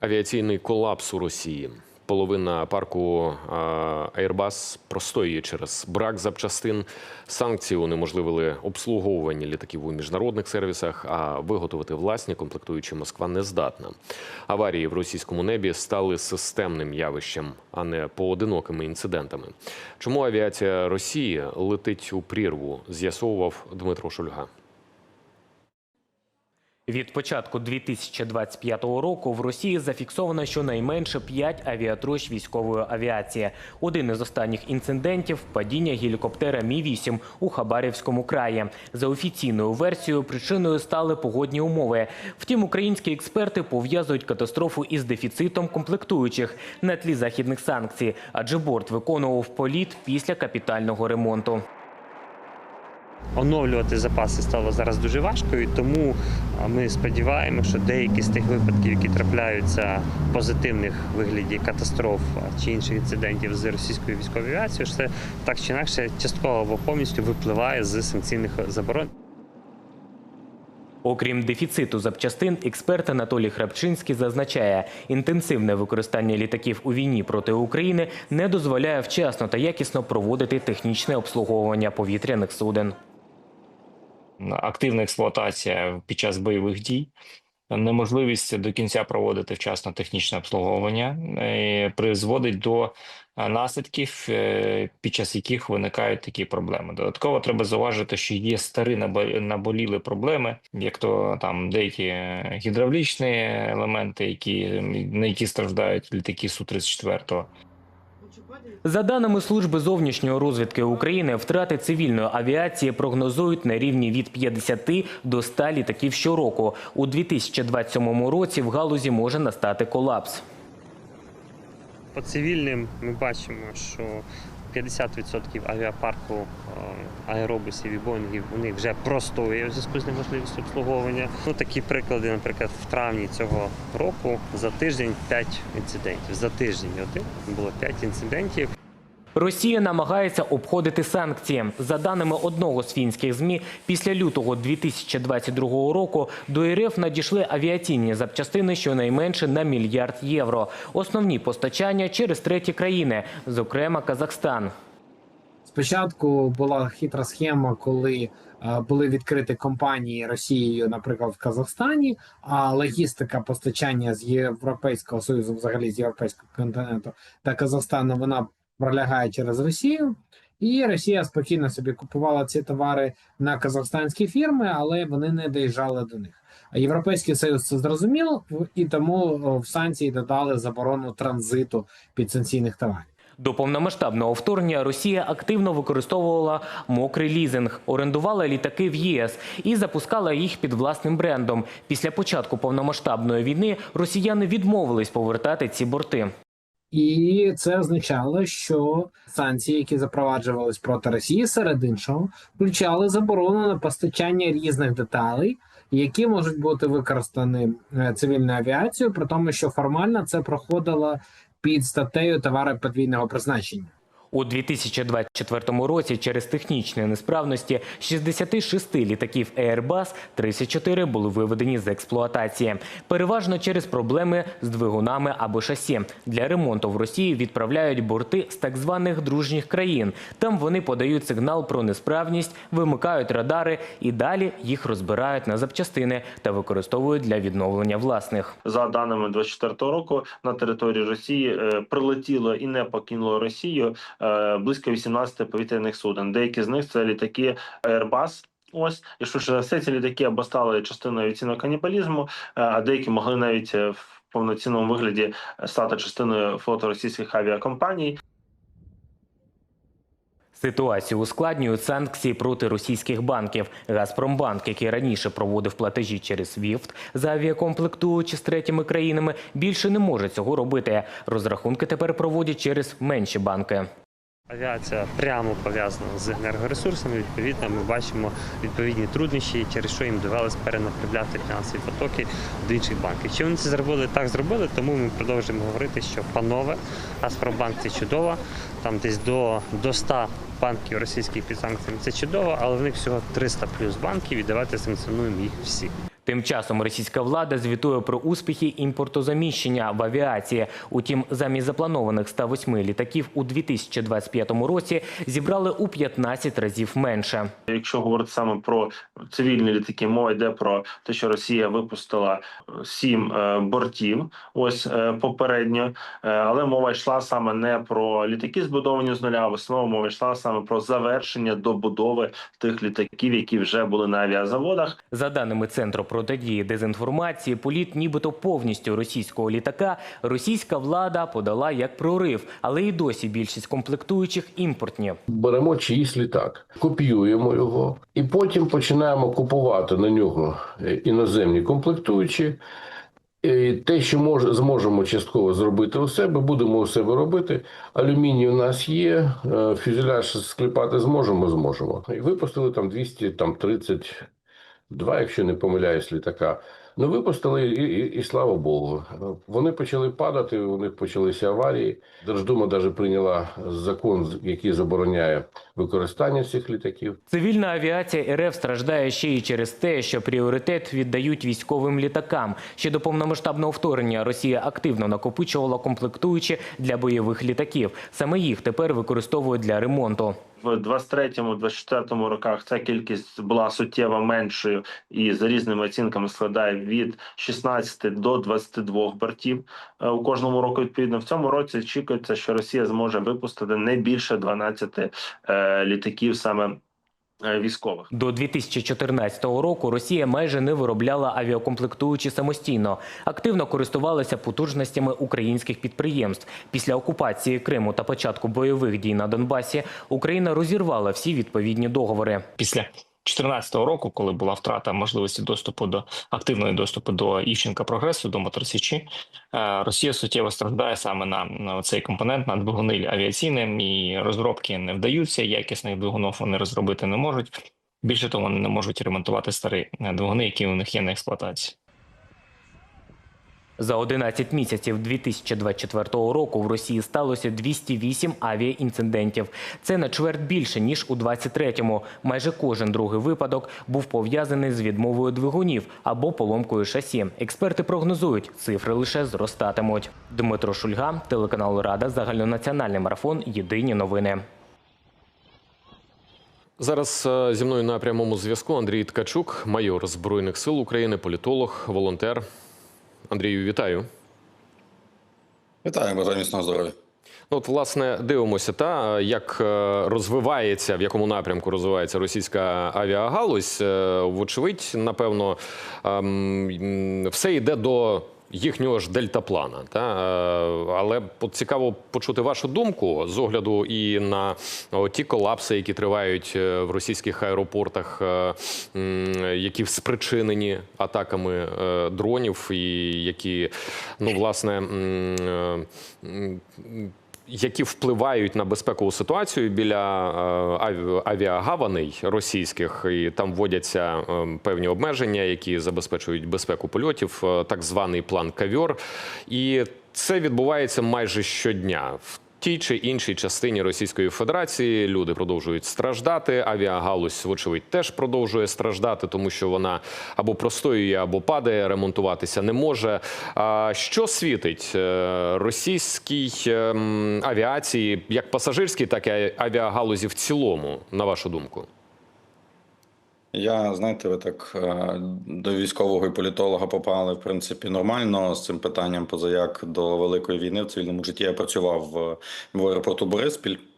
Авіаційний колапс у Росії. Половина парку Airbus простоює через брак запчастин. Санкції унеможливили обслуговування літаків у міжнародних сервісах, а виготовити власні комплектуючі Москва не здатна. Аварії в російському небі стали системним явищем, а не поодинокими інцидентами. Чому авіація Росії летить у прірву? З'ясовував Дмитро Шульга. Від початку 2025 року в Росії зафіксовано щонайменше 5 авіатрощ військової авіації. Один із останніх інцидентів – падіння гелікоптера Мі-8 у Хабарівському краї. За офіційною версією, причиною стали погодні умови. Втім, українські експерти пов'язують катастрофу із дефіцитом комплектуючих на тлі західних санкцій, адже борт виконував політ після капітального ремонту. Оновлювати запаси стало зараз дуже важко, і тому ми сподіваємося, що деякі з тих випадків, які трапляються позитивних вигляді катастроф чи інших інцидентів з російською військовою авіацією, що це так чи інакше частково або повністю випливає з санкційних заборон. Окрім дефіциту запчастин, експерт Анатолій Храпчинський зазначає, інтенсивне використання літаків у війні проти України не дозволяє вчасно та якісно проводити технічне обслуговування повітряних суден. Активна експлуатація під час бойових дій, неможливість до кінця проводити вчасно технічне обслуговування е, призводить до е, наслідків, е, під час яких виникають такі проблеми. Додатково треба зауважити, що є старі набо- наболіли проблеми, як то там деякі гідравлічні елементи, які на які страждають літаки су 34 За даними служби зовнішньої розвідки України, втрати цивільної авіації прогнозують на рівні від 50 до 100 літаків щороку. У 2027 році в галузі може настати колапс. По цивільним ми бачимо, що 50% авіапарку е, аеробусів і боїнгів вони вже простоює у зв'язку з неможливістю обслуговування. Ну такі приклади, наприклад, в травні цього року за тиждень 5 інцидентів. За тиждень один було 5 інцидентів. Росія намагається обходити санкції. За даними одного з фінських змі, після лютого 2022 року до РФ надійшли авіаційні запчастини щонайменше на мільярд євро. Основні постачання через треті країни, зокрема Казахстан. Спочатку була хитра схема, коли е, були відкриті компанії Росією, наприклад, в Казахстані, а логістика постачання з Європейського союзу, взагалі з європейського континенту та Казахстану, вона пролягає через Росію. І Росія спокійно собі купувала ці товари на казахстанські фірми, але вони не доїжджали до них. Європейський союз це зрозумів, і тому в санкції додали заборону транзиту підсанкційних товарів. До повномасштабного вторгнення Росія активно використовувала мокрий лізинг, орендувала літаки в ЄС і запускала їх під власним брендом. Після початку повномасштабної війни росіяни відмовились повертати ці борти. І це означало, що санкції, які запроваджувались проти Росії, серед іншого, включали заборону на постачання різних деталей, які можуть бути використані е, цивільною авіацією, при тому, що формально це проходило під статтею товари подвійного призначення. У 2024 році через технічні несправності 66 літаків Airbus 34 були виведені з експлуатації. Переважно через проблеми з двигунами або шасі. Для ремонту в Росії відправляють борти з так званих дружніх країн. Там вони подають сигнал про несправність, вимикають радари і далі їх розбирають на запчастини та використовують для відновлення власних. За даними 24 року на території Росії е, прилетіло і не покинуло Росію близько 18 повітряних суден. Деякі з них це літаки Airbus. Ось і швидше за все ці літаки або стали частиною авіаційного канібалізму, е, а деякі могли навіть е, в повноцінному вигляді стати частиною флоту російських авіакомпаній. Ситуацію ускладнюють санкції проти російських банків. Газпромбанк, який раніше проводив платежі через СВІФТ за авіакомплектуючі з третіми країнами, більше не може цього робити. Розрахунки тепер проводять через менші банки. Авіація прямо пов'язана з енергоресурсами. Відповідно, ми бачимо відповідні труднощі, через що їм довелось перенаправляти фінансові потоки до інших банків. Чи вони це зробили? Так зробили, тому ми продовжуємо говорити, що панове, Газпромбанк це чудово. Там десь до, до 100 банків російських під санкціями це чудово, але в них всього 300 плюс банків, і давайте санкціонуємо їх всі. Тим часом російська влада звітує про успіхи імпортозаміщення в авіації. Утім, замість запланованих 108 літаків у 2025 році зібрали у 15 разів менше. Якщо говорити саме про цивільні літаки, мова йде про те, що Росія випустила е, сім е, бортів. Ось е, попередньо, але мова йшла саме не про літаки, збудовані з нуля. а В основному мова йшла саме про завершення добудови тих літаків, які вже були на авіазаводах. За даними Центру протидії дезінформації, політ нібито повністю російського літака російська влада подала як прорив, але і досі більшість комплектуючих імпортні. беремо чиїсь літак, копіюємо його, і потім починаємо купувати на нього е, іноземні комплектуючі. І те, що може, зможемо частково зробити у себе, будемо у себе робити. Алюміній у нас є, е, фюзеляж склепати зможемо, зможемо. І випустили там 232, якщо не помиляюсь, літака. Ну, випустили, і, і, і слава Богу. Вони почали падати, у них почалися аварії. Держдума навіть прийняла закон, який забороняє використання цих літаків. Цивільна авіація РФ страждає ще й через те, що пріоритет віддають військовим літакам. Ще до повномасштабного вторгнення Росія активно накопичувала комплектуючі для бойових літаків. Саме їх тепер використовують для ремонту. В 23-24 роках ця кількість була суттєво меншою і за різними оцінками складає від 16 до 22 бортів е, у кожному року. Відповідно, в цьому році очікується, що Росія зможе випустити не більше 12 е, літаків саме е, військових. До 2014 року Росія майже не виробляла авіакомплектуючі самостійно, активно користувалася потужностями українських підприємств. Після окупації Криму та початку бойових дій на Донбасі Україна розірвала всі відповідні договори. Після 2014 року, коли була втрата можливості доступу до активної доступу до Івченка прогресу, до моторсічі, е, Росія суттєво страждає саме на, цей компонент на двигуни авіаційним і розробки не вдаються. Якісних двигунів вони розробити не можуть. Більше того, вони не можуть ремонтувати старі е, двигуни, які у них є на експлуатації. За 11 місяців 2024 року в Росії сталося 208 авіаінцидентів. Це на чверть більше ніж у 23-му. Майже кожен другий випадок був пов'язаний з відмовою двигунів або поломкою шасі. Експерти прогнозують, цифри лише зростатимуть. Дмитро Шульга, телеканал Рада, загальнонаціональний марафон. Єдині новини. Зараз е, зі мною на прямому зв'язку Андрій Ткачук, майор Збройних сил України, політолог, волонтер. Андрію, вітаю. Вітаю, бажаю міцного здоров'я. Ну, От, власне, дивимося, та як е, розвивається, в якому напрямку розвивається російська авіагалузь. Е, Вочевидь, напевно, ем, все йде до їхнього ж дельтаплана. Та? Е, Але цікаво почути вашу думку з огляду і на ті колапси, які тривають е, в російських аеропортах, е, які спричинені атаками дронів, і які, ну, власне, які впливають на безпекову ситуацію біля е, авіагаваней російських, і там вводяться е, певні обмеження, які забезпечують безпеку польотів, е, так званий план кавьор. І це відбувається майже щодня. Тій чи іншій частині Російської Федерації люди продовжують страждати. Авіагалузь, вочевидь, теж продовжує страждати, тому що вона або простоює, або падає, ремонтуватися не може. А що світить е, російській ем, авіації, як пасажирській, так і авіагалузі в цілому, на вашу думку? Я знаєте, ви так е, до військового і політолога попали в принципі нормально з цим питанням, позаяк до великої війни в цивільному житті. Я працював в, в аеропорту Бориспіль е,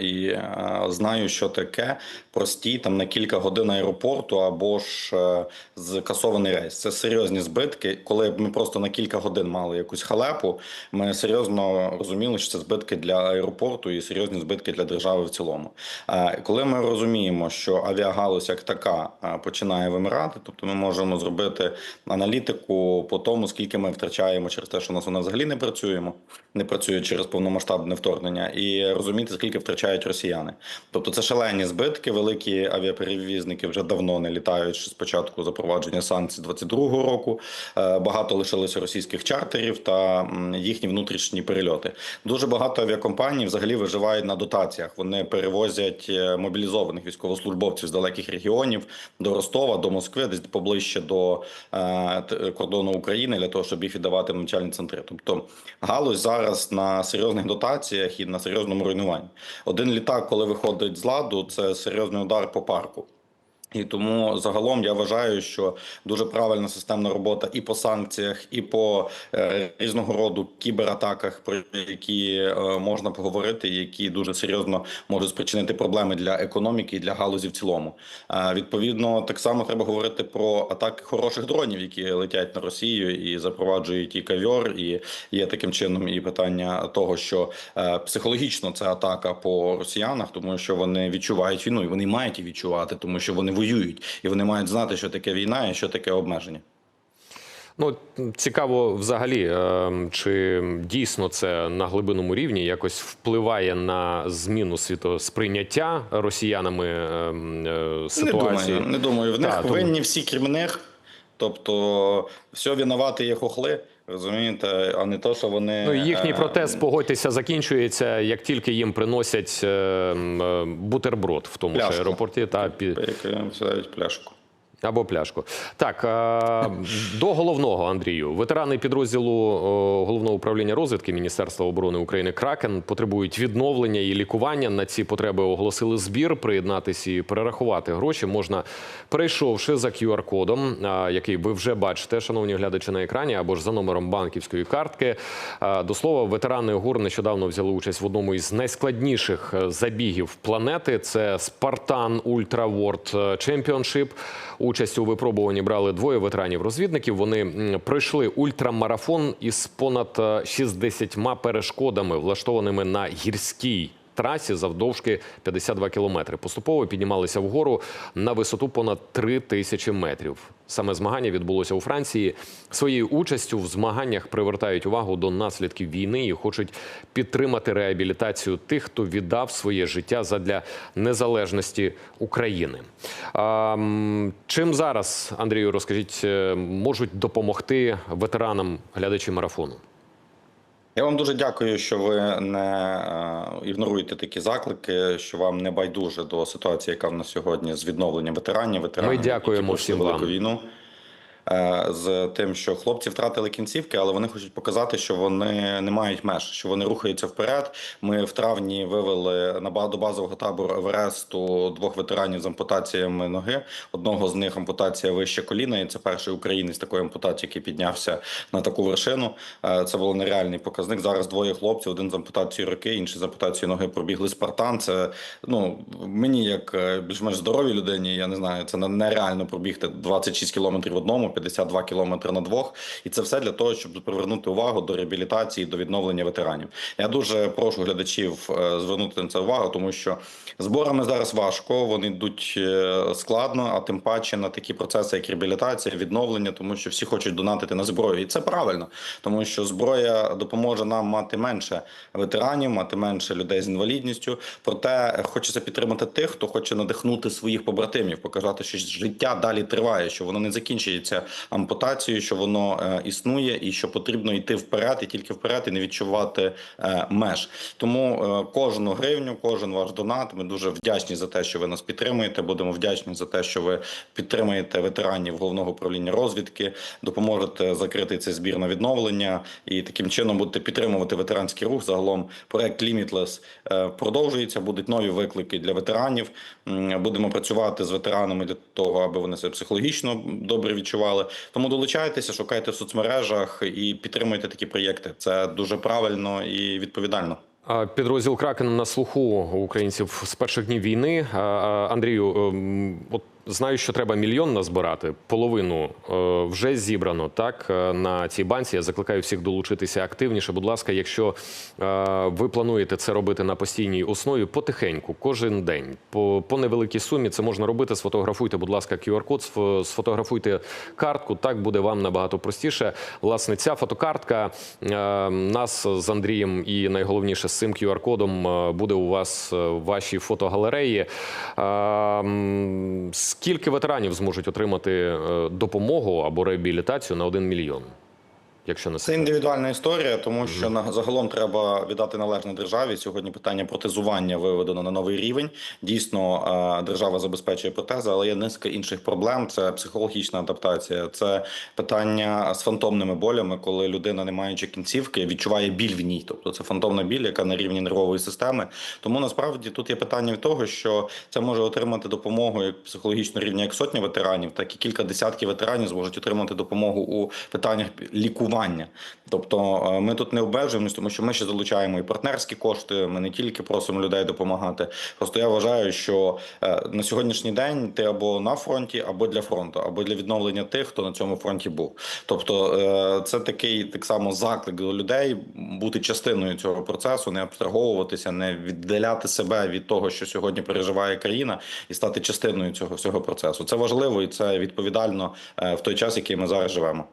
і е, знаю, що таке простій там на кілька годин аеропорту або ж е, скасований рейс. Це серйозні збитки. Коли ми просто на кілька годин мали якусь халепу, ми серйозно розуміли, що це збитки для аеропорту і серйозні збитки для держави в цілому. Е, Коли ми розуміємо, що авіагалузь як така е, починає вимирати, тобто ми можемо зробити аналітику по тому, скільки ми втрачаємо через те, що у нас вона взагалі не працюємо, не працює через повномасштабне вторгнення, і розуміти скільки втрачають росіяни. Тобто це шалені збитки. Великі авіаперевізники вже давно не літають з початку запровадження санкцій 22-го року. Е, Багато лишилося російських чартерів та їхні внутрішні перельоти. Дуже багато авіакомпаній взагалі виживають на дотаціях. Вони перевозять е, мобілізованих військовослужбовців з далеких регіонів до Ростова, до Москви, десь поближче до е, кордону України для того, щоб їх віддавати навчальні центри. Тобто галузь зараз на серйозних дотаціях і на серйозному руйнуванні. Один літак, коли виходить з ладу, це серйозний удар по парку. І тому загалом я вважаю, що дуже правильна системна робота і по санкціях, і по е, різного роду кібератаках, про які е, можна поговорити, які дуже серйозно можуть спричинити проблеми для економіки і для галузі в цілому. Е, відповідно, так само треба говорити про атаки хороших дронів, які летять на Росію і запроваджують і кавьор, і є таким чином і питання того, що е, психологічно це атака по росіянах, тому що вони відчувають війну, і вони мають її відчувати, тому що вони воюють, і вони мають знати, що таке війна і що таке обмеження. Ну цікаво, взагалі, е, чи дійсно це на глибинному рівні якось впливає на зміну світосприйняття росіянами е, е, ситуації? Не думаю, не думаю. В них Та, тому- всі крім них. Тобто, все винувати є хохли, розумієте, а не то, що вони Ну, їхній е, протест, погодьтеся, закінчується, як тільки їм приносять е, е, бутерброд в тому ж аеропорті та пі... пляшку. Або пляшку. Так, е, до головного, Андрію. Ветерани підрозділу головного управління розвідки Міністерства оборони України Кракен потребують відновлення і лікування. На ці потреби оголосили збір. Приєднатися і перерахувати гроші можна, перейшовши за QR-кодом, який ви вже бачите, шановні глядачі на екрані, або ж за номером банківської картки. До слова, ветерани ГУР нещодавно взяли участь в одному із найскладніших е, забігів планети. Це Спартан Ультра World Championship. Участь у випробуванні брали двоє ветеранів-розвідників. Вони пройшли ультрамарафон із понад е, 60 перешкодами, влаштованими на гірській. Трасі завдовжки 52 кілометри. Поступово піднімалися вгору на висоту понад 3 тисячі метрів. Саме змагання відбулося у Франції. Своєю участю в змаганнях привертають увагу до наслідків війни і хочуть підтримати реабілітацію тих, хто віддав своє життя задля незалежності України. Чим зараз, Андрію, розкажіть, е, можуть допомогти ветеранам глядачі марафону? Я вам дуже дякую, що ви не е, ігноруєте такі заклики, що вам не байдуже до ситуації, яка в нас сьогодні з відновленням ветеранів. ветеранів Ми дякуємо всім вам. війну. Е, З тим, що хлопці втратили кінцівки, але вони хочуть показати, що вони не мають меж, що вони рухаються вперед. Ми в травні вивели на до базового табору Евересту двох ветеранів з ампутаціями ноги. Одного з них ампутація вище коліна, і це перший українець такої ампутації, який піднявся на таку вершину. Е, Це було нереальний показник. Зараз двоє хлопців, один з ампутацією руки, інший з ампутацією ноги пробігли Спартан. Це ну мені, як е, більш-менш здоровій людині, я не знаю, це нереально пробігти 26 кілометрів в одному, 52 кілометри на двох. І це все для того, щоб привернути увагу до реабілітації, до відновлення ветеранів. Я дуже прошу глядачів е, звернути на це увагу, тому що зборами зараз важко, вони йдуть е, складно, а тим паче на такі процеси, як реабілітація, відновлення, тому що всі хочуть донатити на зброю, і це правильно, тому що зброя допоможе нам мати менше ветеранів, мати менше людей з інвалідністю. Проте хочеться підтримати тих, хто хоче надихнути своїх побратимів, показати, що життя далі триває, що воно не закінчується ампутацією, що воно е, існує, і що потрібно йти вперед, і тільки вперед, і не відчувати е, меж. Тому е, кожну гривню, кожен ваш донат. Ми дуже вдячні за те, що ви нас підтримуєте. Будемо вдячні за те, що ви підтримуєте ветеранів головного управління розвідки, допоможете закрити цей збір на відновлення і таким чином будете підтримувати ветеранський рух. Загалом проект Limitless продовжується. Будуть нові виклики для ветеранів. Будемо працювати з ветеранами для того, аби вони себе психологічно добре відчували. Тому долучайтеся, шукайте в соцмережах і підтримуйте такі проєкти. Це дуже правильно і відповідально. Підрозділ Кракен на слуху українців з перших днів війни. Андрію, ем, от Знаю, що треба мільйон назбирати. Половину е, вже зібрано так е, на цій банці. Я закликаю всіх долучитися активніше. Будь ласка, якщо е, ви плануєте це робити на постійній основі, потихеньку, кожен день, по, по невеликій сумі, це можна робити. Сфотографуйте, будь ласка, QR-код, сф- сфотографуйте картку. Так буде вам набагато простіше. Власне, ця фотокартка нас з Андрієм і найголовніше з цим QR-кодом буде у вас в вашій фотогалереї. Скільки ветеранів зможуть отримати е, допомогу або реабілітацію на 1 мільйон? Якщо не Це індивідуальна історія, тому що на загалом треба віддати належне державі. Сьогодні питання протезування виведено на новий рівень. Дійсно, е, держава забезпечує протези, але є низка інших проблем. Це психологічна адаптація, це питання з фантомними болями, коли людина, не маючи кінцівки, відчуває біль в ній. Тобто це фантомна біль, яка на рівні нервової системи. Тому насправді тут є питання від того, що це може отримати допомогу як психологічного рівня, як сотні ветеранів, так і кілька десятків ветеранів зможуть отримати допомогу у питаннях лікування. Тобто е, ми тут не обмежуємось, тому що ми ще залучаємо і партнерські кошти. Ми не тільки просимо людей допомагати. Просто я вважаю, що е, на сьогоднішній день ти або на фронті, або для фронту, або для відновлення тих, хто на цьому фронті був. Тобто, е, це такий так само заклик до людей бути частиною цього процесу, не абстраговуватися, не віддаляти себе від того, що сьогодні переживає країна, і стати частиною цього всього процесу. Це важливо і це відповідально в той час, який ми зараз живемо.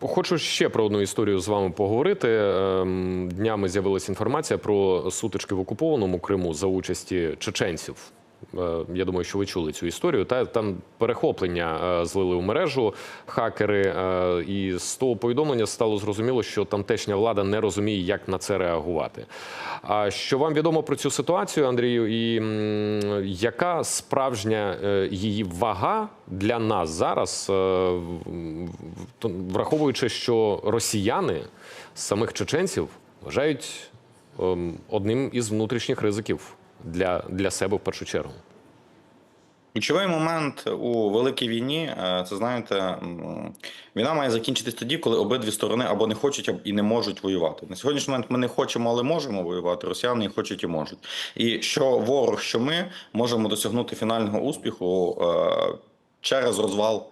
Хочу ще про одну історію з вами поговорити. Ем, Днями з'явилася інформація про сутички в окупованому Криму за участі чеченців. Е, Я думаю, що ви чули цю історію. Та там перехоплення е, злили у мережу хакери, е, і з того повідомлення стало зрозуміло, що тамтешня влада не розуміє, як на це реагувати. А що вам відомо про цю ситуацію, Андрію, і яка справжня її вага для нас зараз, в- в- враховуючи, що росіяни самих чеченців вважають ем, одним із внутрішніх ризиків для, для себе в першу чергу? Ключовий момент у великій війні е, це знаєте, війна має закінчитись тоді, коли обидві сторони або не хочуть, і не можуть воювати. На сьогоднішній момент ми не хочемо, але можемо воювати. Росіяни і хочуть і можуть. І що ворог, що ми можемо досягнути фінального успіху е, через розвал.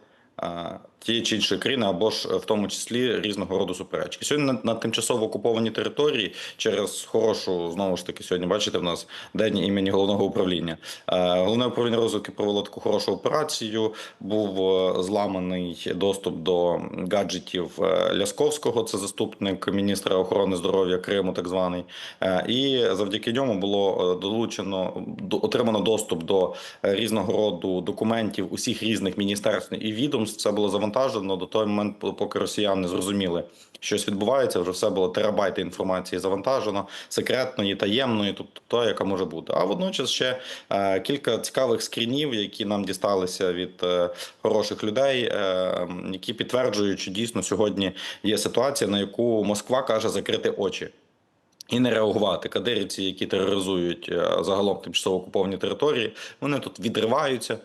Е, Тієї чи іншої країни, або ж в тому числі різного роду суперечки. Сьогодні на, на тимчасово окупованій території через хорошу знову ж таки сьогодні. Бачите, в нас день імені головного управління. Е, Головне управління розвитку провело таку хорошу операцію. Був е, зламаний доступ до гаджетів е, Лясковського, це заступник міністра охорони здоров'я Криму, так званий. Е, І завдяки ньому було е, долучено до- отримано доступ до е, різного роду документів усіх різних міністерств і відомств. Це було завантажено до той момент, поки росіяни зрозуміли, щось відбувається. Вже все було терабайти інформації завантажено, секретної, таємної, тобто то, яка може бути. А водночас ще е, кілька цікавих скрінів, які нам дісталися від е, хороших людей, е, які підтверджують, що дійсно сьогодні є ситуація, на яку Москва каже закрити очі. І не реагувати кадирівці, які тероризують е, загалом тимчасово окуповані території, вони тут відриваються.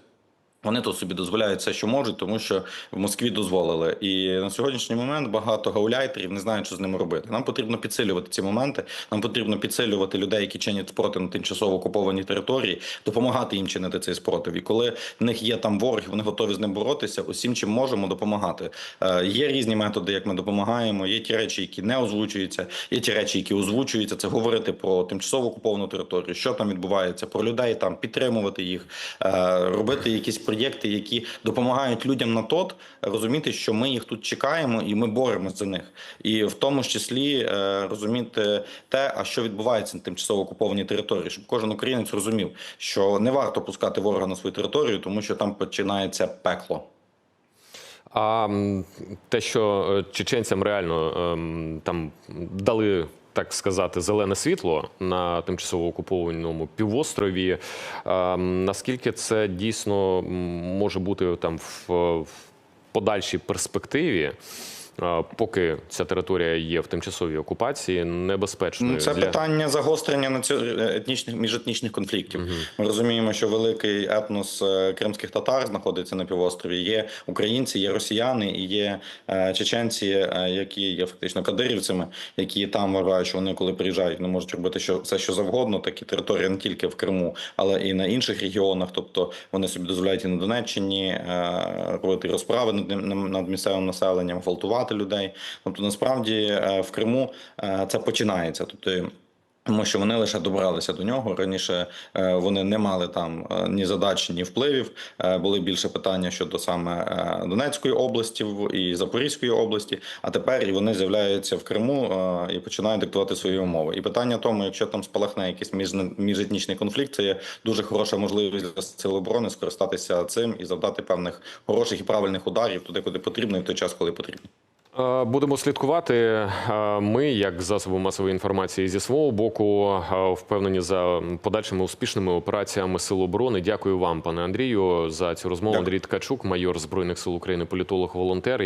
Вони тут собі дозволяють все, що можуть, тому що в Москві дозволили. І на сьогоднішній момент багато гауляйтерів не знають, що з ними робити. Нам потрібно підсилювати ці моменти. Нам потрібно підсилювати людей, які чинять спротив на тимчасово окупованій території, допомагати їм чинити цей спротив. І коли в них є там ворог, вони готові з ним боротися. Усім, чим можемо, допомагати. Е, є різні методи, як ми допомагаємо. Є ті речі, які не озвучуються. Є ті речі, які озвучуються. Це говорити про тимчасово окуповану територію, що там відбувається, про людей там підтримувати їх, е, робити якісь проєкти, які допомагають людям на тот розуміти, що ми їх тут чекаємо і ми боремося за них, і в тому числі е, розуміти те, а що відбувається на тимчасово окупованій території, щоб кожен українець розумів, що не варто пускати ворога на свою територію, тому що там починається пекло. А те, що е, чеченцям реально ем, там дали. Так сказати, зелене світло на тимчасово окупованому півострові. ем, Наскільки це дійсно може бути там в, в подальшій перспективі? Е, поки ця територія є в тимчасовій окупації, небезпечною Ну, це для питання загострення наці- етнічних міжетнічних конфліктів. Ми розуміємо, що великий етнос е, кримських татар знаходиться на півострові. Є українці, є росіяни і є е, чеченці, е, які є фактично кадирівцями, які там вважають, що вони, коли приїжджають, не можуть робити що все, що завгодно. Такі території не тільки в Криму, але і на інших регіонах. Тобто вони собі дозволяють і на Донеччині е, робити розправи над, над місцевим населенням, гвалтувати людей. Тобто, насправді е, в Криму е, це починається. Тобто. Тому що вони лише добралися до нього раніше. е, Вони не мали там ні задач, ні впливів. Були більше питання щодо саме Донецької області і Запорізької області. А тепер і вони з'являються в Криму і починають диктувати свої умови. І питання тому, якщо там спалахне якийсь між- міжетнічний конфлікт, це є дуже хороша можливість для сил оборони скористатися цим і завдати певних хороших і правильних ударів туди, куди потрібно, і в той час, коли потрібно. Е, Будемо слідкувати. Е, Ми, як засоби масової інформації, зі свого боку, е, впевнені за подальшими успішними операціями Сил оборони. Дякую вам, пане Андрію, за цю розмову. Дякую. Андрій Ткачук, майор збройних сил України, політолог, волонтер.